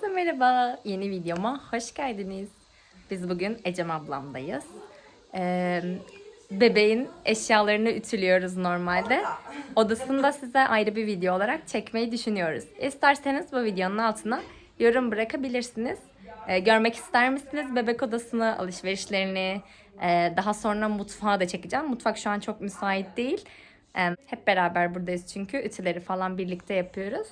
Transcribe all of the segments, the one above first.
Herkese merhaba. Yeni videoma hoş geldiniz. Biz bugün Ecem ablamdayız. Ee, bebeğin eşyalarını ütülüyoruz normalde. Odasını da size ayrı bir video olarak çekmeyi düşünüyoruz. İsterseniz bu videonun altına yorum bırakabilirsiniz. Ee, görmek ister misiniz bebek odasını, alışverişlerini, ee, daha sonra mutfağı da çekeceğim. Mutfak şu an çok müsait değil. Ee, hep beraber buradayız çünkü ütüleri falan birlikte yapıyoruz.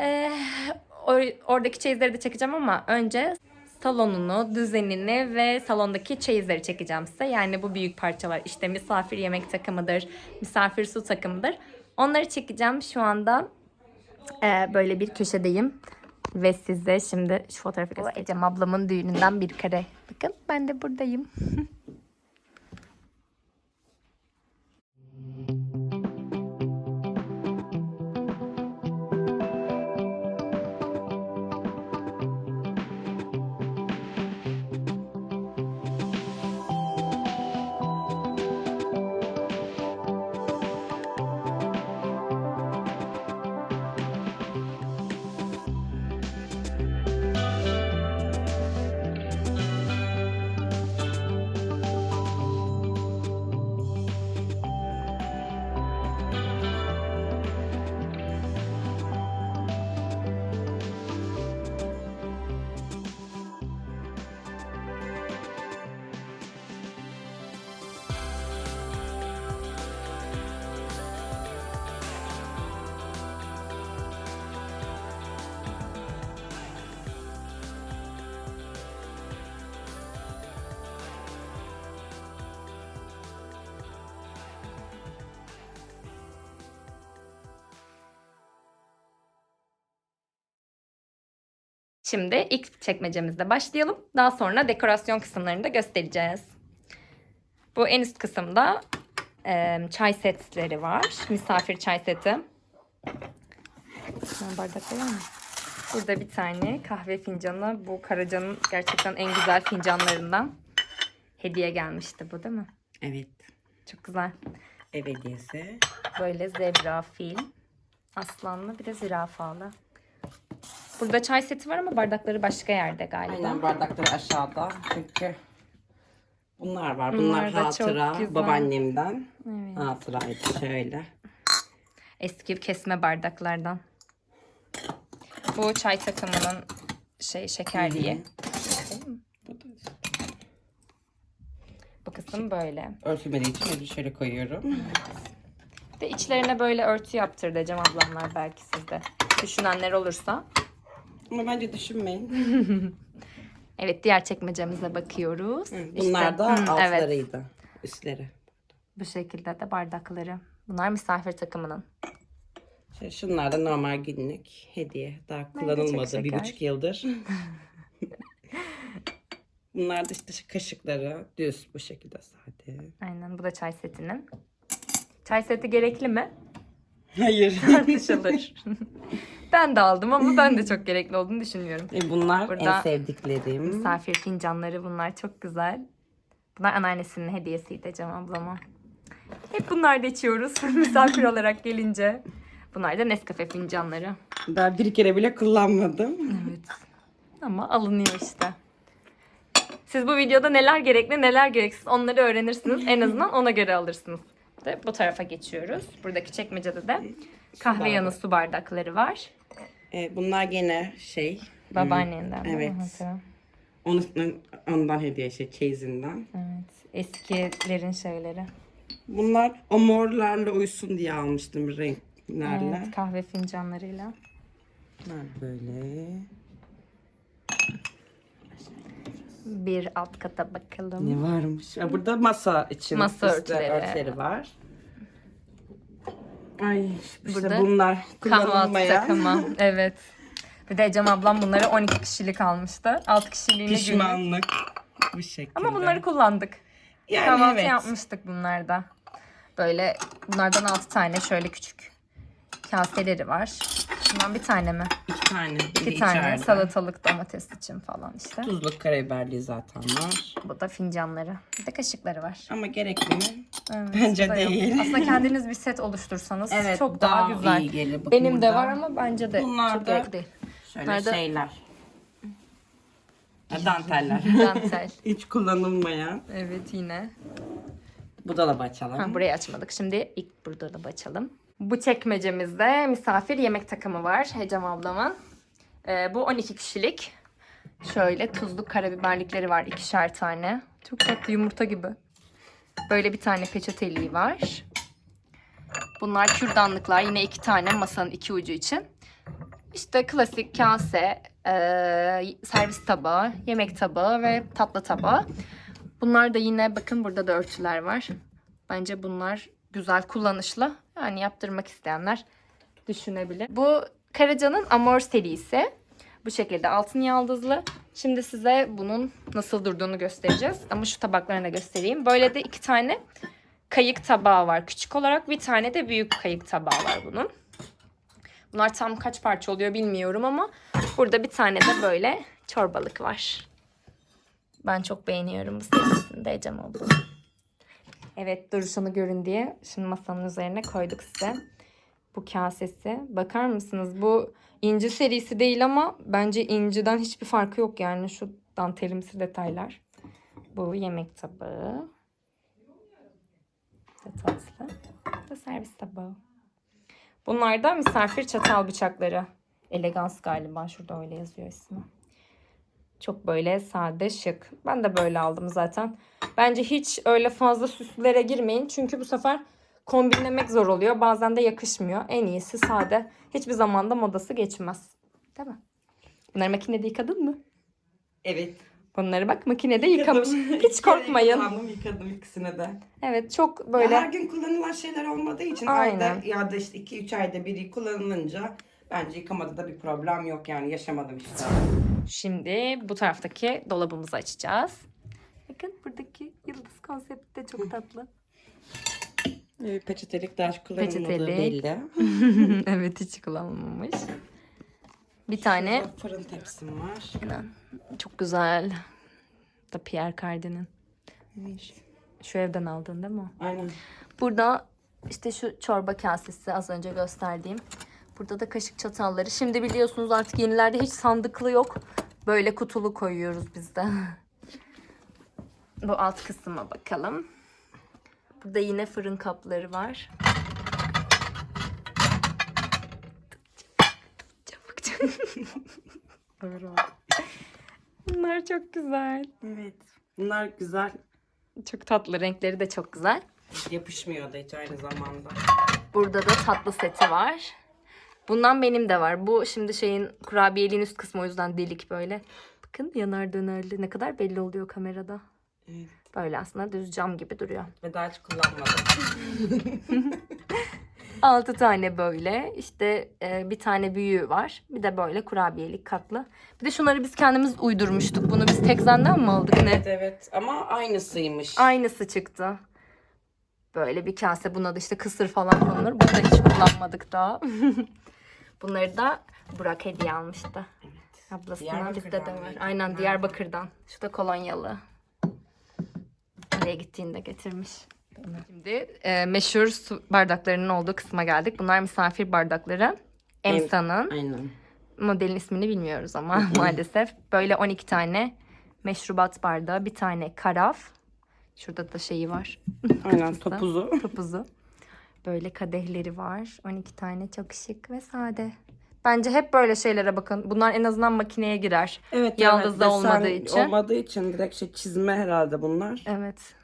Ee, or- oradaki çeyizleri de çekeceğim ama önce salonunu, düzenini ve salondaki çeyizleri çekeceğim size. Yani bu büyük parçalar işte misafir yemek takımıdır, misafir su takımıdır. Onları çekeceğim şu anda. Ee, böyle bir köşedeyim. Ve size şimdi şu fotoğrafı göstereceğim. Ecem ablamın düğününden bir kare. Bakın ben de buradayım. Şimdi ilk çekmecemizde başlayalım. Daha sonra dekorasyon kısımlarını da göstereceğiz. Bu en üst kısımda e, çay setleri var. Misafir çay seti. Ben bardakları mı? Burada bir tane kahve fincanı. Bu Karaca'nın gerçekten en güzel fincanlarından. Hediye gelmişti bu değil mi? Evet. Çok güzel. Ev hediyesi. Böyle zebra, fil, aslanlı bir de zürafalı. Burada çay seti var ama bardakları başka yerde galiba. Aynen bardakları aşağıda. Çünkü bunlar var. Bunlar Bunlar, da çok hatıra güzel. babaannemden. Evet. Hatıraydı şöyle. Eski kesme bardaklardan. Bu çay takımının şey şekerliği. Bu da Bu kısım böyle. örtülmediği için öyle şöyle koyuyorum. Bir De içlerine böyle örtü yaptırdı Cem ablamlar belki sizde. Düşünenler olursa. Ama bence düşünmeyin. Evet diğer çekmecemize bakıyoruz. Bunlar İşte, da hı, evet. altlarıydı. Üstleri. Bu şekilde de bardakları. Bunlar misafir takımının. Şey, şunlar da normal günlük hediye. Daha kullanılmadı bir buçuk yıldır. Bunlar da işte kaşıkları düz bu şekilde sade. Aynen bu da çay setinin. Çay seti gerekli mi? Hayır. Tartışılır. ben de aldım ama ben de çok gerekli olduğunu düşünüyorum. E, Bunlar Burada en sevdiklerim. Misafir fincanları bunlar çok güzel. Bunlar anneannesinin hediyesiydi Cem ablama. Hep bunlar da içiyoruz misafir olarak gelince. Bunlar da Nescafe fincanları. Daha bir kere bile kullanmadım. Evet. Ama alınıyor işte. Siz bu videoda neler gerekli neler gereksiz onları öğrenirsiniz. En azından ona göre alırsınız. De bu tarafa geçiyoruz. Buradaki çekmecede de kahve yanı su bardakları var. E, bunlar gene şey. Babaannenden. mi? Evet. Onun, ondan hediye şey çeyizinden. Evet. Eskilerin şeyleri. Bunlar o morlarla uysun diye almıştım renklerle. Evet, kahve fincanlarıyla. Bunlar böyle. Bir alt kata bakalım. Ne varmış? Burada masa için Masa örtüleri. örtüleri var. Ay işte Burada bunlar Kahvaltı kullanılmayan. takımı. Evet. Bir de Ecem ablam bunları 12 kişilik almıştı. 6 kişiliğini günlük. Pişmanlık. Bu şekilde. Ama bunları kullandık. yani Kahvaltı evet. yapmıştık bunlarda. Böyle bunlardan 6 tane şöyle küçük kaseleri var. Bundan bir tane mi? İki tane. biri İki tane içeride. salatalık domates için falan işte. Tuzluk karabiberli zaten var. Bu da fincanları. Bir de kaşıkları var. Ama gerekli mi? Evet, Bence da yok. değil. Aslında kendiniz bir set oluştursanız Evet, çok daha, daha güzel. iyi gelir. Bakın Benim de var ama bence de Bunlar çok da- gerek değil. Şöyle da- şeyler. Danteller. Dantel. Hiç kullanılmayan. evet yine. Bu dolabı açalım. Ha, burayı açmadık. Şimdi ilk burada da açalım. Bu çekmecemizde misafir yemek takımı var Hecem ablamın. Ee, bu 12 kişilik. Şöyle tuzlu karabiberlikleri var ikişer tane. Çok tatlı yumurta gibi. Böyle bir tane peçeteliği var. Bunlar kürdanlıklar. Yine iki tane masanın iki ucu için. İşte klasik kase, e, servis tabağı, yemek tabağı ve tatlı tabağı. Bunlar da yine bakın burada da örtüler var. Bence bunlar güzel kullanışlı. Yani yaptırmak isteyenler düşünebilir. Bu Karaca'nın Amor serisi. Bu şekilde altın yaldızlı. Şimdi size bunun nasıl durduğunu göstereceğiz. Ama şu tabaklarını da göstereyim. Böyle de iki tane kayık tabağı var küçük olarak. Bir tane de büyük kayık tabağı var bunun. Bunlar tam kaç parça oluyor bilmiyorum ama burada bir tane de böyle çorbalık var. Ben çok beğeniyorum bu serisini de Ecem abla. Evet duruşunu görün diye şimdi masanın üzerine koyduk size. Bu kasesi. Bakar mısınız? Bu inci serisi değil ama bence inciden hiçbir farkı yok yani şu dantelimsi detaylar. Bu yemek tabağı. Da tatlı. Da servis tabağı. Bunlar da misafir çatal bıçakları. Elegans galiba. Şurada öyle yazıyor ismi. Çok böyle sade şık. Ben de böyle aldım zaten. Bence hiç öyle fazla süslere girmeyin. Çünkü bu sefer kombinlemek zor oluyor. Bazen de yakışmıyor. En iyisi sade. Hiçbir zamanda modası geçmez. Değil mi? Bunları makinede yıkadın mı? Evet. Bunları bak makinede yıkamış. Yıkadım. Hiç korkmayın. Kullandım, yıkadım ikisine de. Evet çok Böyle... böyle Her gün kullanılan şeyler olmadığı için Aynen. ayda ya da işte 2-3 ayda biri kullanılınca bence yıkamada da bir problem yok yani yaşamadım işte. Şimdi bu taraftaki dolabımızı açacağız. Bakın buradaki yıldız konsepti de çok tatlı. Evet, peçetelik daha hiç kullanılmadığı Peçetelik. belli. evet hiç kullanılmamış. Bir tane Burada fırın tepsim var. Aynen. Çok güzel. Da Pierre Cardin'in. Şu evden aldın değil mi? Aynen. Burada işte şu çorba kasesi az önce gösterdiğim. Burada da kaşık çatalları. Şimdi biliyorsunuz artık yenilerde hiç sandıklı yok. Böyle kutulu koyuyoruz biz de. Bu alt kısma bakalım. Burada yine fırın kapları var. Çabuk. Bunlar çok güzel. Evet. Bunlar güzel. Çok tatlı. Renkleri de çok güzel. Yapışmıyor da hiç aynı zamanda. Burada da tatlı seti var. Bundan benim de var. Bu şimdi şeyin kurabiyeliğin üst kısmı o yüzden delik böyle. Bakın yanar dönerli ne kadar belli oluyor kamerada. Evet. Böyle aslında düz cam gibi duruyor. Ve daha hiç kullanmadım. 6 tane böyle. İşte e, bir tane büyüğü var. Bir de böyle kurabiyelik katlı. Bir de şunları biz kendimiz uydurmuştuk. Bunu biz Tekzen'den mi aldık ne? evet evet ama aynısıymış. Aynısı çıktı. Böyle bir kase. Buna da işte kısır falan konulur. Bunu da hiç kullanmadık daha. Bunları da Burak hediye almıştı. Ablasından bizde de var. Aynen Ha. Diyarbakır'dan. Şu da kolonyalı. Oraya gittiğinde getirmiş. Şimdi e, meşhur su bardaklarının olduğu kısma geldik. Bunlar misafir bardakları. Emsa'nın. Aynen. Modelin ismini bilmiyoruz ama maalesef. Böyle 12 tane meşrubat bardağı. Bir tane karaf. Şurada da şeyi var. Aynen topuzu. Topuzu. Böyle kadehleri var. 12 tane çok şık ve sade. Bence hep böyle şeylere bakın. Bunlar en azından makineye girer. Evet Yalnız evet. da olmadığı için. Olmadığı için direkt şey çizme herhalde bunlar. Evet.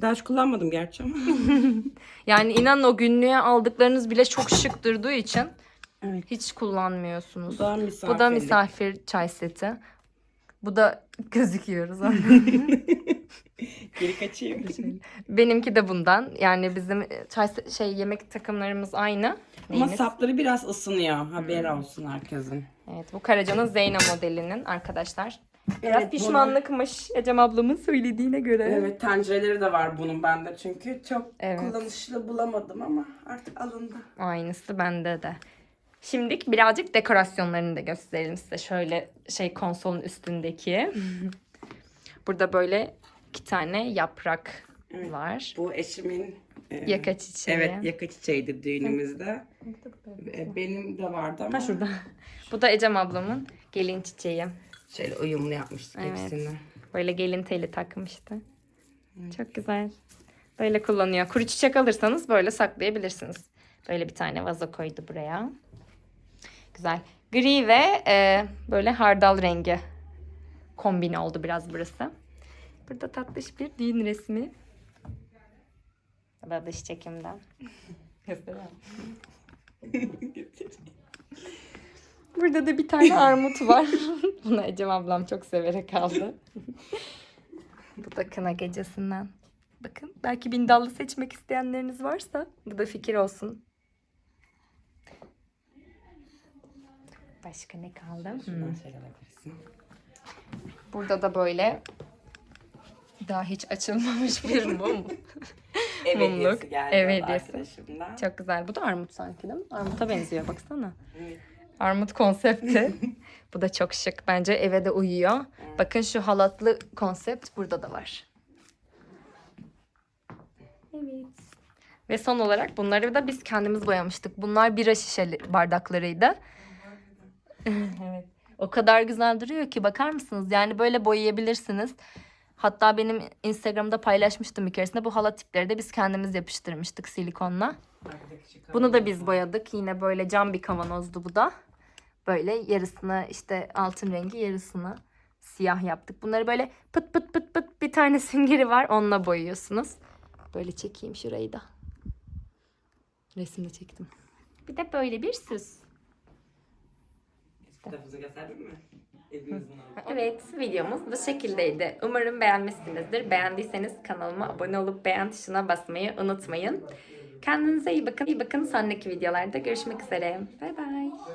Daha hiç kullanmadım gerçi ama. Yani inanın o günlüğe aldıklarınız bile çok şık durduğu için Evet. hiç kullanmıyorsunuz. Bu da. Bu da misafir çay seti. Bu da gözüküyoruz. Geri kaçayım. Benimki de bundan. Yani bizim çay se- şey yemek takımlarımız aynı. Ama Neyiniz? sapları biraz ısınıyor. Haber olsun herkesin. Evet bu Karaca'nın Zeyna modelinin arkadaşlar. Biraz Evet, pişmanlıkmış Ecem ablamın söylediğine göre. Evet tencereleri de var bunun bende çünkü çok Evet. kullanışlı bulamadım ama artık alındı. Aynısı bende de. Şimdilik birazcık dekorasyonlarını da gösterelim size. Şöyle şey konsolun üstündeki. Burada böyle iki tane yaprak Evet. var. Bu eşimin e, Yaka çiçeği. Evet yaka çiçeğiydi düğünümüzde. E, Benim de vardı ama. Ha şurada. Bu da Ecem ablamın gelin çiçeği. Şöyle uyumlu yapmıştık Evet. hepsini. Böyle gelin teli takmıştı. Çok güzel. Böyle kullanıyor. Kuru çiçek alırsanız böyle saklayabilirsiniz. Böyle bir tane vazo koydu buraya. Güzel. Gri ve e, böyle hardal rengi kombin oldu biraz burası. Burada tatlış bir düğün resmi. Da dış çekimden. Burada da bir tane armut var. Bunu Ecem ablam çok severek aldı. Bu da kına gecesinden. Bakın belki bindallı seçmek isteyenleriniz varsa bu da fikir olsun. Başka ne kaldı? Hmm. Burada da böyle daha hiç açılmamış bir mum. Ev Mumluk, hediyesi geldi. ev hediyesi. Çok güzel. Bu da armut sanki değil mi? Armuta benziyor baksana. Evet. Armut konsepti. Bu da çok şık. Bence eve de uyuyor. Bakın şu halatlı konsept burada da var. Evet. Ve son olarak bunları da biz kendimiz boyamıştık. Bunlar bira şişeli bardaklarıydı. evet. O kadar güzel duruyor ki bakar mısınız? Yani böyle boyayabilirsiniz. Hatta benim Instagram'da paylaşmıştım bir keresinde. Bu halat tipleri de biz kendimiz yapıştırmıştık silikonla. Bunu da biz boyadık. Yine böyle cam bir kavanozdu bu da. Böyle yarısını işte altın rengi yarısını siyah yaptık. Bunları böyle pıt pıt pıt pıt bir tane süngeri var. Onunla boyuyorsunuz. Böyle çekeyim şurayı da. Resimde çektim. Bir de böyle bir süs. Kitabınızı gösterdin mi? Evet videomuz bu şekildeydi. Umarım beğenmişsinizdir. Beğendiyseniz kanalıma abone olup beğen tuşuna basmayı unutmayın. Kendinize iyi bakın. İyi bakın sonraki videolarda görüşmek üzere. Bay bay.